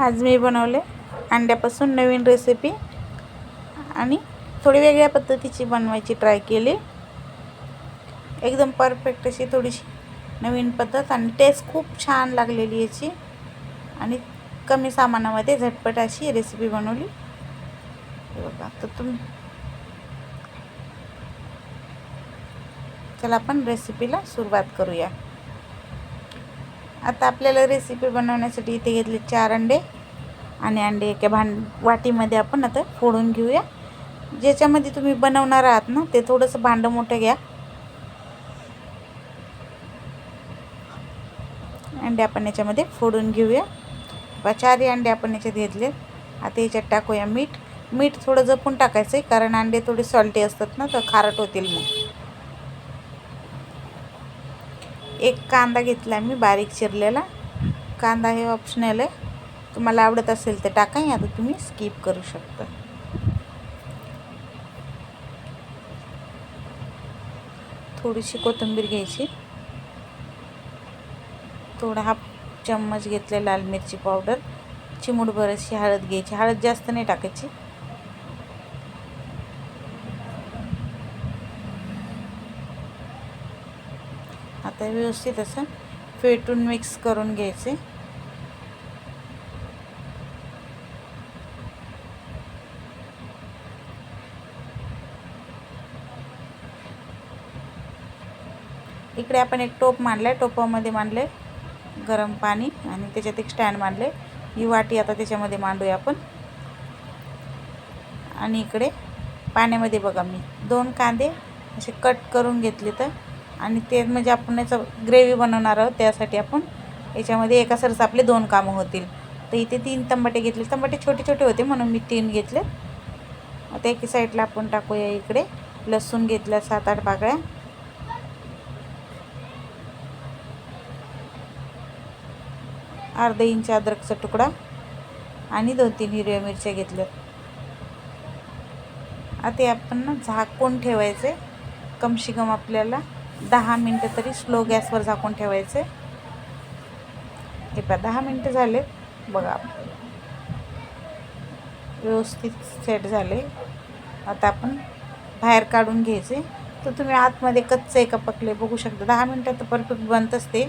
आज मी बनवले अंड्यापासून नवीन रेसिपी आणि थोडी वेगळ्या पद्धतीची बनवायची ट्राय केली. एकदम परफेक्ट अशी थोडीशी नवीन पद्धत आणि टेस्ट खूप छान लागलेली याची. आणि कमी सामानामध्ये झटपट अशी रेसिपी बनवली. बघा तर तुम चला आपण रेसिपीला सुरुवात करूया. आता आपल्याला रेसिपी बनवण्यासाठी इथे घेतले चार अंडे आणि अंडे एका भांड वाटीमध्ये आपण आता फोडून घेऊया. ज्याच्यामध्ये तुम्ही बनवणार आहात ना ते थोडंसं भांडं मोठं घ्या. अंडे आपण याच्यामध्ये फोडून घेऊया. बा चारही अंडे आपण याच्यात घेतले. आता याच्यात टाकूया मीठ. मीठ थोडं जपून टाकायचं आहे कारण अंडे थोडे सॉल्टी असतात ना तर खारट होतील मग. एक कांदा घेतला मी बारीक चिरलेला. कांदा हे ऑप्शनल आहे. तुम्हाला आवडत असेल तर टाका आता तुम्ही स्किप करू शकता. थोडीशी कोथिंबीर घ्यायची. थोडा हाफ चम्मच घेतले लाल मिरची पावडर. चिमूटभर अशी हळद घ्यायची. हळद जास्त नाही टाकायची. आता व्यवस्थित असं फेटून मिक्स करून घ्यायचे. इकडे आपण एक टोप मांडलं आहे टोपामध्ये मांडले गरम पाणी आणि त्याच्यात एक स्टँड मांडले ही वाटी आता त्याच्यामध्ये मांडूया आपण. आणि इकडे पाण्यामध्ये बघा मी दोन कांदे असे कट करून घेतले तर आणि ते म्हणजे आपण याचं ग्रेव्ही बनवणार आहोत त्यासाठी आपण याच्यामध्ये एका सरस आपले दोन कामं होतील. तर इथे तीन तंबाटे घेतले. तंबाटे छोटे छोटे होते म्हणून मी तीन घेतले. आता एकी साईडला आपण टाकूया इकडे. लसूण घेतल्या सात आठ पाकळ्या अर्धा इंच अद्रकचा तुकडा. आणि दोन तीन हिरव्या मिरच्या घेतल्या. आता आपण ना झाकून ठेवायचे कमशी कम आपल्याला दहा मिनटं तरी स्लो गॅसवर झाकून ठेवायचे. हे पहा दहा मिनटं झाले. बघा. व्यवस्थित सेट झाले. आता आपण बाहेर काढून घ्यायचे. तर तुम्ही आतमध्ये कच्चे का पकले बघू शकता. दहा मिनटात तर परफेक्ट बनत असते.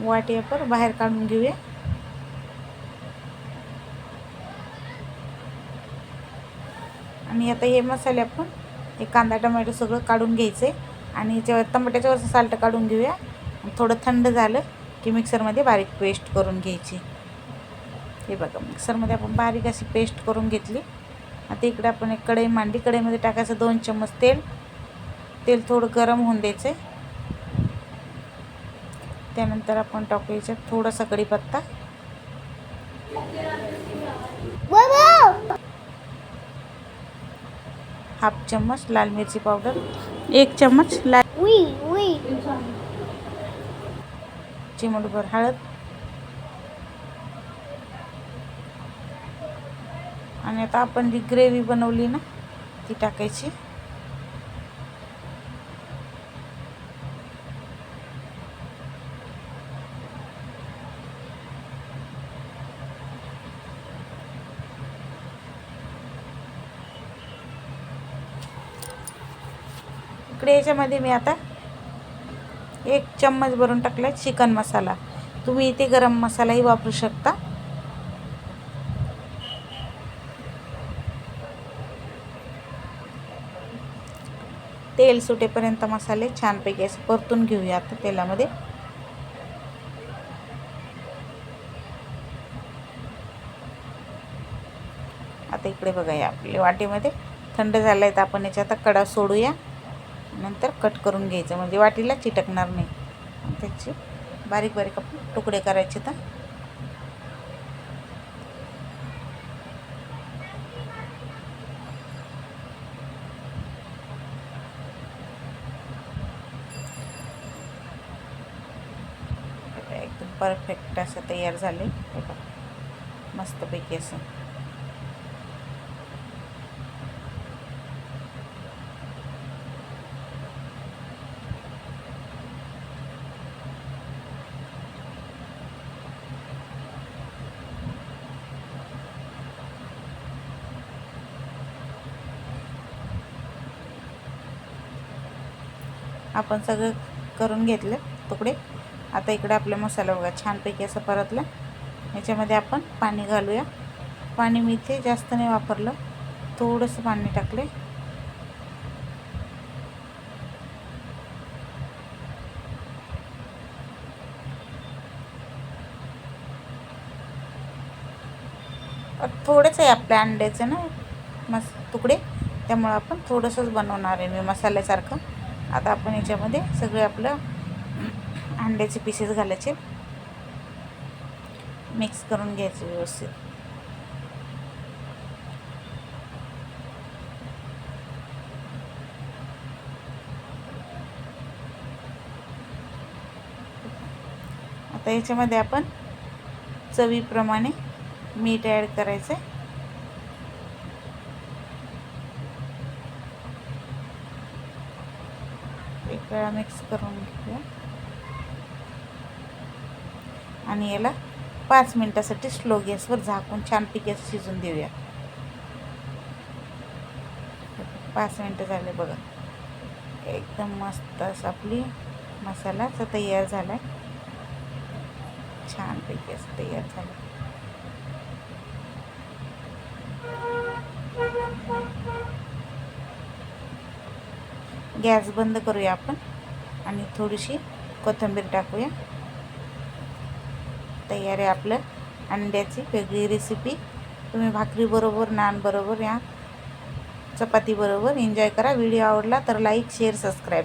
वाटी आपण बाहेर काढून घेऊया. आणि आता हे मसाले आपण हे कांदा टमॅटो सगळं काढून घ्यायचे. आणि याच्यावर टमाट्याच्यावरचं साल्ट काढून घेऊया. थोडं थंड झालं की मिक्सरमध्ये बारीक पेस्ट करून घ्यायची. हे बघा मिक्सरमध्ये आपण बारीक अशी पेस्ट करून घेतली. आता इकडे आपण एक कढई मांडी कढईमध्ये टाकायचं दोन चम्मच तेल. तेल थोडं गरम होऊन द्यायचं. त्यानंतर आपण टाकू याच्यात थोडासा कढीपत्ता. हाफ चम्मच लाल मिरची पावडर एक चम्मच लाल चिमटभर हळद. आणि आता आपण जी ग्रेव्ही बनवली ना ती टाकायची. इकडे याच्यामध्ये मी आता एक चम्मच भरून टाकला चिकन मसाला. तुम्ही इथे गरम मसालाही वापरू शकता. तेल सुटेपर्यंत मसाले छानपैकी असं परतून घेऊया आता तेलामध्ये. आता इकडे बघा या आपल्या वाटीमध्ये थंड झालं आहे तर आपण याच्यात कडा सोडूया. नंतर कट करून घ्यायचं. म्हणजे वाटीला चिटकणार नाही. त्याचे बारीक बारीक आपण तुकडे करायचे तर. एकदम परफेक्ट असं तयार झाले. मस्तपैकी असं. आपण सगळं करून घेतलं तुकडे. आता इकडे आपला मसाला बघा छानपैकी असं परतला. याच्यामध्ये आपण पाणी घालूया. पाणी मी इथे जास्त नाही वापरलं. थोडंसं पाणी टाकले थोडंसं आहे आपल्या अंड्याचं ना मस तुकडे. त्यामुळं आपण थोडंसंच बनवणार आहे मी मसाल्यासारखं. आता आपण याच्यामध्ये सगळे आपलं अंड्याचे पीसेस घालायचे. मिक्स करून घ्यायचे व्यवस्थित. आता याच्यामध्ये आपण चवीप्रमाणे मीठ ॲड करायचं आहे एक वेळा मिक्स करून घेऊया. आणि याला पाच मिनटासाठी स्लो गॅसवर झाकून छानपैकी असं शिजून देऊया. पाच मिनटं झाले बघा. एकदम मस्त असं आपली मसालाचा तयार झाला आहे छानपैकी असं तयार झालं. गॅस बंद करूया आपण आणि थोडीशी कोथिंबीर टाकूया. तयार आहे आपलं अंड्याची वेगळी रेसिपी तुम्ही भाकरीबरोबर नानबरोबर या चपातीबरोबर एन्जॉय करा. व्हिडिओ आवडला तर लाईक शेअर सबस्क्राईब